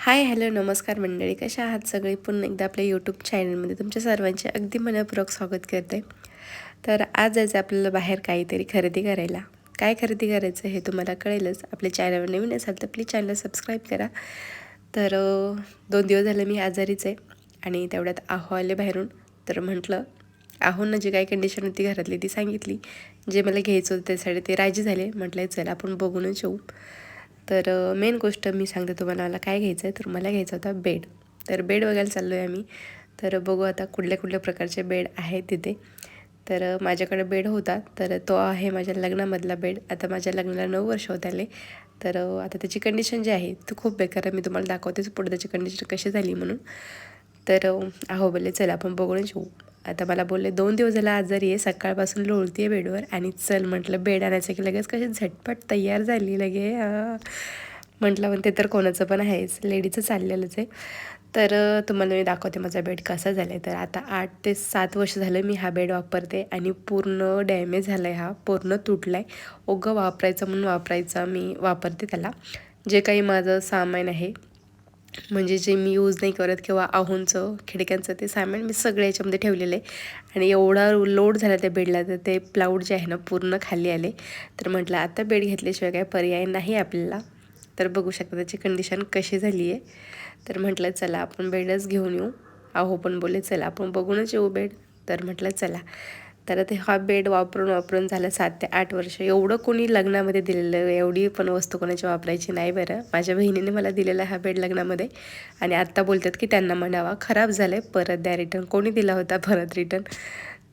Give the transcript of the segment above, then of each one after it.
Hi hello नमस्कार मंडळी. कशा आहात सगळे? पुन्हा एकदा आपल्या यूट्यूब चॅनलमध्ये तुमच्या सर्वांचे अगदी मनपूर्वक स्वागत करते. तर आज जायचं आपल्याला बाहेर काहीतरी खरेदी करायला. काय खरेदी करायचं हे तुम्हाला कळेलच. आपल्या चॅनलवर नवीन असाल तर प्लीज चॅनल सबस्क्राईब करा. तर दोन दिवस झाले मी आजारीच आहे आणि तेवढ्यात आहो आले बाहेरून. तर म्हटलं आहोंना जी काही कंडिशन होती घरातली ती सांगितली. जे मला घ्यायचं होतं त्यासाठी ते राजी झाले. म्हटलं चल आपण बघूनच येऊ. तर मेन गोष्ट मी सांगते तुम्हाला मला काय घ्यायचं आहे तर मला घ्यायचा होता बेड. तर बेड बघायला चाललो आहे आम्ही. तर बघू आता कुठल्या कुठल्या प्रकारचे बेड आहेत तिथे. तर माझ्याकडे बेड होता तर तो आहे माझ्या लग्नामधला बेड. आता माझ्या लग्नाला नऊ वर्ष होत आले. तर आता त्याची कंडिशन जी आहे ती खूप बेकार आहे. मी तुम्हाला दाखवतेच पुढे त्याची कंडिशन कशी झाली म्हणून. तर आहो अहो बोलले चला आपण बघूनच येऊ आता मला बोलले दोन दिवस झाला आजारी आहे सकाळपासून लोळती आहे बेडवर. आणि चल म्हटलं बेड आणायचं की लगेच कशी झटपट तयार झाली लगे. म्हटलं पण ते तर कोणाचं पण आहेच लेडीचं चाललेलंच आहे. तर तुम्हाला मी दाखवते माझा बेड कसा झाला आहे तर आता आठ ते सात वर्ष झालं मी हा बेड वापरते आणि पूर्ण डॅमेज झाला आहे हा पूर्ण तुटला आहे ओगं वापरायचं म्हणून वापरायचा मी वापरते त्याला. जे काही माझं सामान आहे म्हणजे जे मी यूज नाही करत किंवा आहोंचं खिडक्यांचं ते सामान मी सगळं याच्यामध्ये ठेवलेलं आहे. आणि एवढा लोड झाला त्या बेडला तर ते प्लाऊड जे आहे ना पूर्ण खाली आले. तर म्हटलं आता बेड घेतल्याशिवाय काय पर्याय नाही आपल्याला. तर बघू शकता त्याची कंडिशन कशी झाली आहे. तर म्हटलं चला आपण बेडच घेऊन येऊ. आहो पण बोले चला आपण बघूनच येऊ बेड. तर म्हटलं चला. तर ते हा बेड वापरून वापरून झालं सात ते आठ वर्ष. एवढं कोणी लग्नामध्ये दिलेलं एवढी पण वस्तू कोणाची वापरायची नाही बरं. माझ्या बहिणीने मला दिलेला हा बेड लग्नामध्ये आणि आत्ता बोलतात की त्यांना म्हणावा खराब झालं आहे परत द्या रिटर्न कोणी दिला होता परत रिटर्न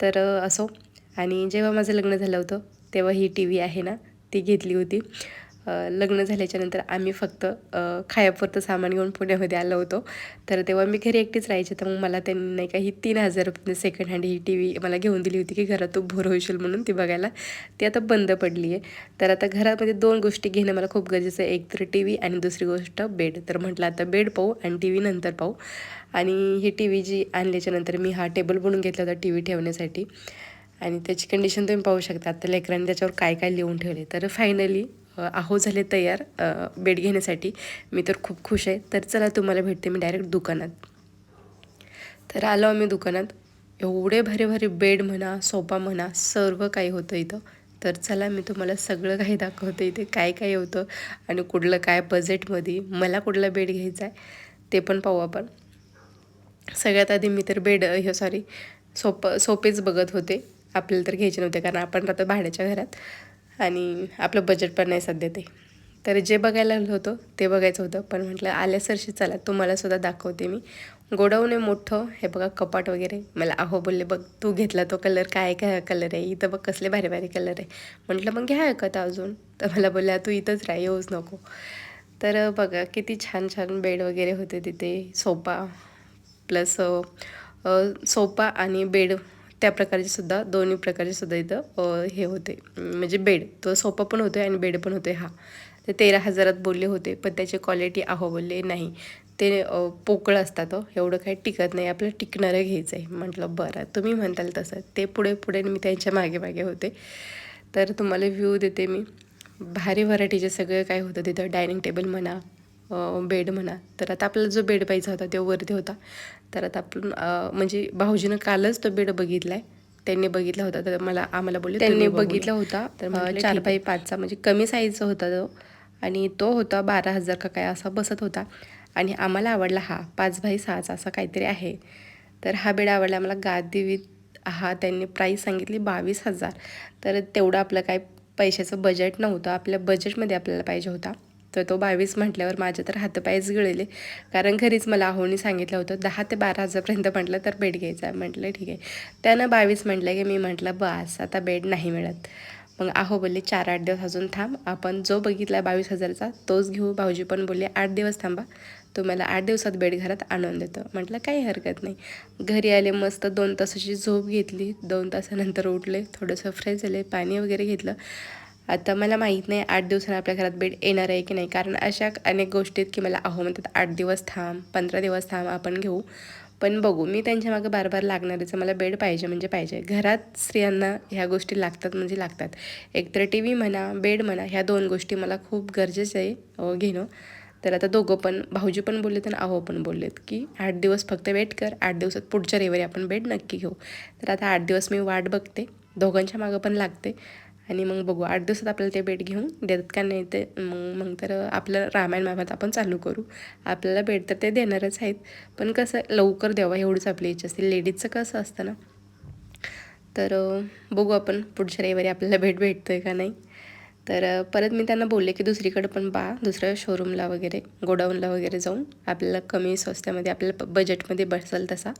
तर असो. आणि जेव्हा माझं लग्न झालं होतं तेव्हा ही टी व्ही आहे ना ती घेतली होती. लग्न झाल्याच्यानंतर आम्ही फक्त खायापुरतं सामान घेऊन पुण्यामध्ये आलो होतो. तर तेव्हा मी घरी एकटीच राहायचे. तर मग मला त्यांनी नाही का ही तीन हजार रुपये सेकंड हँड ही टी व्ही मला घेऊन दिली होती की घरात तू भोर होशील म्हणून ती बघायला. ती आता बंद पडली आहे. तर आता घरामध्ये दोन गोष्टी घेणं मला खूप गरजेचं आहे. एक तर टी व्ही आणि दुसरी गोष्ट बेड तर म्हटलं आता बेड पाहू आणि टी व्ही नंतर पाहू. आणि ही टी व्ही जी आणल्याच्यानंतर मी हा टेबल बनवून घेतला होता टी व्ही ठेवण्यासाठी. आणि त्याची कंडिशन तुम्ही पाहू शकता. आता लेकरांनी त्याच्यावर काय काय लिहून ठेवले तर फायनली आहो झाले तयार. बेड घेण्यासाठी. मी तर खूप खुश आहे. तर चला तुम्हाला भेटते मी डायरेक्ट दुकानात. तर आलो आम्ही दुकानात. एवढे भारी भारी बेड म्हणा सोफा म्हणा सर्व काही होतं इथं. तर चला मी तुम्हाला सगळं काही दाखवते इथे. काय काय होतं आणि कुठलं काय बजेटमध्ये मला कुठला बेड घ्यायचा आहे ते पण पाहू आपण. सगळ्यात आधी मी तर बेड हे सॉरी सोप सोपेच बघत होते. आपल्याला तर घ्यायचे नव्हते कारण आपण राहतो भाड्याच्या घरात. आणि आपलं बजेट पण नाही सध्या ते. तर जे बघायला आलो होतं ते बघायचं होतं. पण म्हटलं आल्या सरशी चला तुम्हाला सुद्धा दाखवते मी. गोडाऊन आहे मोठं हे बघा कपाट वगैरे. मला अहो बोलले बघ तू घेतला तो कलर काय काय कलर आहे? इथं बघ कसले भारी भारी कलर आहे. म्हटलं मग घ्या ऐकत अजून. तर मला बोलल्या तू इथंच राह येऊच नको. तर बघा किती छान छान बेड वगैरे होते तिथे. सोपा. प्लस सोपा आणि बेड त्या प्रकारचे सुद्धा दोन्ही प्रकारचे सुद्धा इथं हे होते. म्हणजे बेड तो सोपा पण होतो आणि बेड पण होते हा. ते तेरा हजारात बोलले होते पण त्याची क्वालिटी आहो बोलले नाही. ते पोकळ असतात हो, एवढं काही टिकत नाही. आपलं टिकणारं घ्यायचं आहे म्हटलं बरं तुम्ही म्हणताल तसं. ते पुढे पुढे मी त्यांच्या मागे मागे होते. तर तुम्हाला व्ह्यू देते मी. भारी व्हरायटीचे सगळं काय होतं तिथं. डायनिंग टेबल म्हणा बेड म्हणा. तर आता आपल्याला जो बेड पाहिजे होता तो वरती होता. तर आता आपण म्हणजे भाऊजीनं कालच तो बेड बघितला आहे त्यांनी बघितला होता तर मला आम्हाला बोलले त्यांनी बघितला होता. तर चार बाय पाचचा म्हणजे कमी साईजचा होता तो. आणि तो होता बारा हजार का काय असा बसत होता. आणि आम्हाला आवडला हा पाच बाय सहाचा असा काहीतरी आहे. तर हा बेड आवडला आम्हाला गादी विथ हा त्यांनी प्राईस सांगितली बावीस हजार. तर तेवढं आपलं काय पैशाचं बजेट नव्हतं. आपल्या बजेटमध्ये आपल्याला पाहिजे होता. तर तो बावीस म्हटल्यावर माझे तर हातपायच गिळले. कारण घरीच मला आहोनी सांगितलं होतं दहा ते बारा हजारपर्यंत म्हटलं तर बेड घ्यायचा आहे. म्हटलं ठीक आहे. त्यानं बावीस म्हटलं की मी म्हटलं बस आता बेड नाही मिळत. मग आहो बोलले चार आठ दिवस अजून थांब आपण जो बघितला बावीस हजारचा तोच घेऊ. भाऊजी पण बोलले आठ दिवस थांबा तुम्हाला आठ दिवसात बेड घरात आणून देतो. म्हटलं काही हरकत नाही. घरी आले मस्त दोन तासाची झोप घेतली. दोन तासानंतर उठले थोडंसं फ्रेश झाले पाणी वगैरे घेतलं. आता मला माहीत नाही आठ दिवसानं आपल्या घरात बेड येणार आहे की नाही. कारण अशा अनेक गोष्टी आहेत की मला अहो म्हणतात आठ दिवस थांब पंधरा दिवस थांब आपण घेऊ. पण बघू मी त्यांच्या मागं बार बार लागणारच मला बेड पाहिजे म्हणजे पाहिजे. घरात स्त्रियांना ह्या गोष्टी लागतात म्हणजे लागतात. एकतर टी व्ही म्हणा बेड म्हणा ह्या दोन गोष्टी मला खूप गरजेचं आहे घेणं. तर आता दोघं पण भाऊजी पण बोललेत आणि आहो पण बोललेत की आठ दिवस फक्त वेट कर आठ दिवसात पुढच्या रविवारी आपण बेड नक्की घेऊ. तर आता आठ दिवस मी वाट बघते. दोघांच्या मागं पण लागते. आणि मग बघू आठ दिवसात आपल्याला ते भेट घेऊन देतात का नाही ते मग मग तर आपलं रामायण महाभारत आपण चालू करू. आपल्याला भेट तर ते देणारच आहेत. पण कसं लवकर द्यावं एवढीच आपली इच्छा असते. लेडीजचं कसं असतं ना? तर बघू आपण पुढच्या रविवारी आपल्याला भेट भेटतो आहे का नाही. तर परत मी त्यांना बोलले की दुसरीकडे पण बा दुसऱ्या शोरूमला वगैरे गोडाऊनला वगैरे जाऊन आपल्याला कमी स्वस्त्यामध्ये आपल्याला बजेटमध्ये बसेल तसा.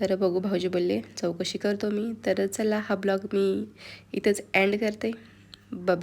तर बघू भाऊजी बोलले चौकशी करतो मी. तर चला हा ब्लॉग मी इथंच एंड करते. बाय